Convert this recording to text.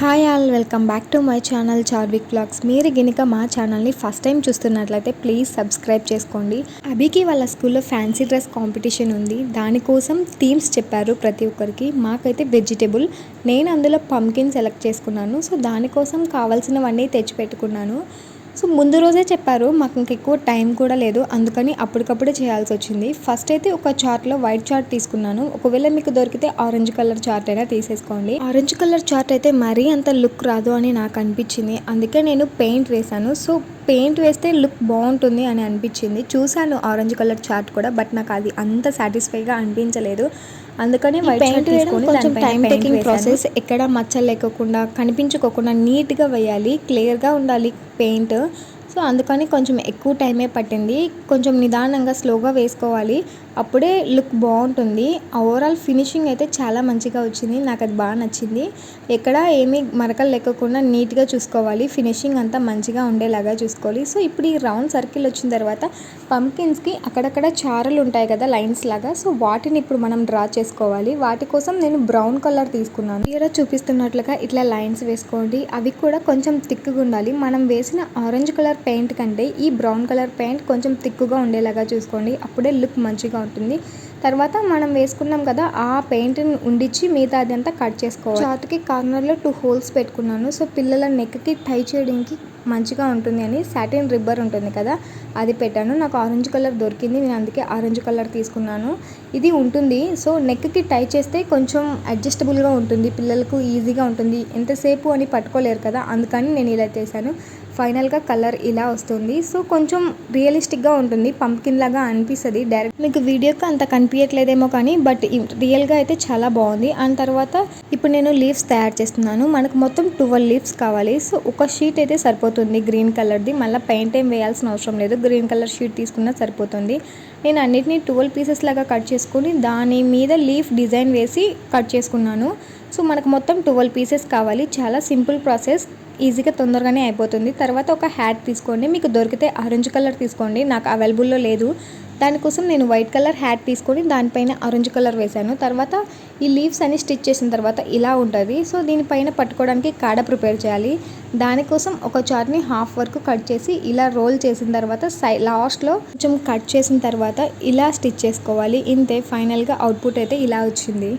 Hi all welcome back to my channel Charvik blogs మీరు గినక మా ఛానల్ని ఫస్ట్ టైం చూస్తున్నట్లయితే ప్లీజ్ సబ్స్క్రైబ్ చేసుకోండి. అభికి వాళ్ళ స్కూల్లో ఫ్యాన్సీ డ్రెస్ కాంపిటీషన్ ఉంది. దానికోసం థీమ్స్ చెప్పారు ప్రతి ఒక్కరికి. మాకైతే వెజిటేబుల్ నేను అందులో పంకిన్ సెలెక్ట్ చేసుకున్నాను. సో దానికోసం కావాల్సినవన్నీ తెచ్చిపెట్టుకున్నాను. సో ముందు రోజే చెప్పారు మాకు ఇంక ఎక్కువ టైం కూడా లేదు. అందుకని అప్పటికప్పుడే చేయాల్సి వచ్చింది. ఫస్ట్ అయితే ఒక చార్ట్లో వైట్ చార్ట్ తీసుకున్నాను. ఒకవేళ మీకు దొరికితే ఆరెంజ్ కలర్ చార్ట్ అయినా తీసేసుకోండి. ఆరెంజ్ కలర్ చార్ట్ అయితే మరీ అంత లుక్ రాదు అని నాకు అనిపించింది. అందుకే నేను పెయింట్ వేశాను. సో పెయింట్ వేస్తే లుక్ బాగుంటుంది అని అనిపించింది. చూశాను ఆరెంజ్ కలర్ చార్ట్ కూడా బట్ నాకు అది అంత సాటిస్ఫైగా అనిపించలేదు. అందుకని వైట్ చార్ట్ తీసుకొని కొంచెం టైం టేకింగ్ ప్రాసెస్ ఎక్కడ మచ్చలు లేకోకుండా కనిపించుకోకుండా నీట్గా వేయాలి క్లియర్గా ఉండాలి పెయింట్. సో అందుకని కొంచెం ఎక్కువ టైమే పట్టింది. కొంచెం నిదానంగా స్లోగా వేసుకోవాలి. అప్పుడే లుక్ బాగుంటుంది. ఓవరాల్ ఫినిషింగ్ అయితే చాలా మంచిగా వచ్చింది. నాకు అది బాగా నచ్చింది. ఎక్కడ ఏమీ మరకలు లేకుండా నీట్గా చూసుకోవాలి. ఫినిషింగ్ అంతా మంచిగా ఉండేలాగా చూసుకోవాలి. సో ఇప్పుడు ఈ రౌండ్ సర్కిల్ వచ్చిన తర్వాత పంకిన్స్కి అక్కడక్కడ చారలు ఉంటాయి కదా లైన్స్ లాగా. సో వాటిని ఇప్పుడు మనం డ్రా చేసుకోవాలి. వాటి కోసం నేను బ్రౌన్ కలర్ తీసుకున్నాను. తీరా చూపిస్తున్నట్లుగా ఇట్లా లైన్స్ వేసుకోండి. అవి కూడా కొంచెం థిక్గా ఉండాలి. మనం వేసిన ఆరెంజ్ కలర్ పెయింట్ కంటే ఈ బ్రౌన్ కలర్ పెయింట్ కొంచెం థిక్గా ఉండేలాగా చూసుకోండి. అప్పుడే లుక్ మంచిగా ఉంటుంది. తర్వాత మనం వేసుకున్నాం కదా ఆ పెయింట్ని ఉండిచ్చి మిగతా అదంతా కట్ చేసుకోవాలి. చాతుకి కార్నర్లో టూ హోల్స్ పెట్టుకున్నాను. సో పిల్లల నెక్కి టై చేయడానికి మంచిగా ఉంటుంది అని సాటిన్ రిబ్బర్ ఉంటుంది కదా అది పెట్టాను. నాకు ఆరెంజ్ కలర్ దొరికింది నేను అందుకే ఆరెంజ్ కలర్ తీసుకున్నాను. ఇది ఉంటుంది. సో నెక్కి టై చేస్తే కొంచెం అడ్జస్టబుల్గా ఉంటుంది. పిల్లలకు ఈజీగా ఉంటుంది. ఎంతసేపు అని పట్టుకోలేరు కదా అందుకని నేను ఇలా చేశాను. ఫైనల్గా కలర్ ఇలా వస్తుంది. సో కొంచెం రియలిస్టిక్గా ఉంటుంది. పంప్కిన్ లాగా అనిపిస్తుంది. డైరెక్ట్ మీకు వీడియోకి అంత కనిపించట్లేదేమో కానీ బట్ రియల్గా అయితే చాలా బాగుంది. అండ్ తర్వాత ఇప్పుడు నేను లీవ్స్ తయారు చేస్తున్నాను. మనకు మొత్తం ట్వెల్వ్ లీవ్స్ కావాలి. సో ఒక షీట్ అయితే సరిపోతుంది గ్రీన్ కలర్ది. మళ్ళీ పెయింట్ ఏం వేయాల్సిన అవసరం లేదు. గ్రీన్ కలర్ షీట్ తీసుకున్నా సరిపోతుంది. నేను అన్నిటినీ ట్వెల్వ్ పీసెస్ లాగా కట్ చేసుకుని దాని మీద లీఫ్ డిజైన్ వేసి కట్ చేసుకున్నాను. సో మనకు మొత్తం ట్వెల్వ్ పీసెస్ కావాలి. చాలా సింపుల్ ప్రాసెస్ ఈజీగా తొందరగానే అయిపోతుంది. తర్వాత ఒక హ్యాట్ తీసుకోండి. మీకు దొరికితే ఆరెంజ్ కలర్ తీసుకోండి. నాకు అవైలబుల్లో లేదు. దానికోసం నేను వైట్ కలర్ హ్యాట్ తీసుకొని దానిపైన ఆరెంజ్ కలర్ వేశాను. తర్వాత ఈ లీవ్స్ అన్ని స్టిచ్ చేసిన తర్వాత ఇలా ఉంటుంది. సో దీనిపైన పట్టుకోవడానికి కాడ ప్రిపేర్ చేయాలి. దానికోసం ఒక చార్ని హాఫ్ వరకు కట్ చేసి ఇలా రోల్ చేసిన తర్వాత సై లాస్ట్లో కొంచెం కట్ చేసిన తర్వాత ఇలా స్టిచ్ చేసుకోవాలి. ఇంతే ఫైనల్గా అవుట్పుట్ అయితే ఇలా వచ్చింది.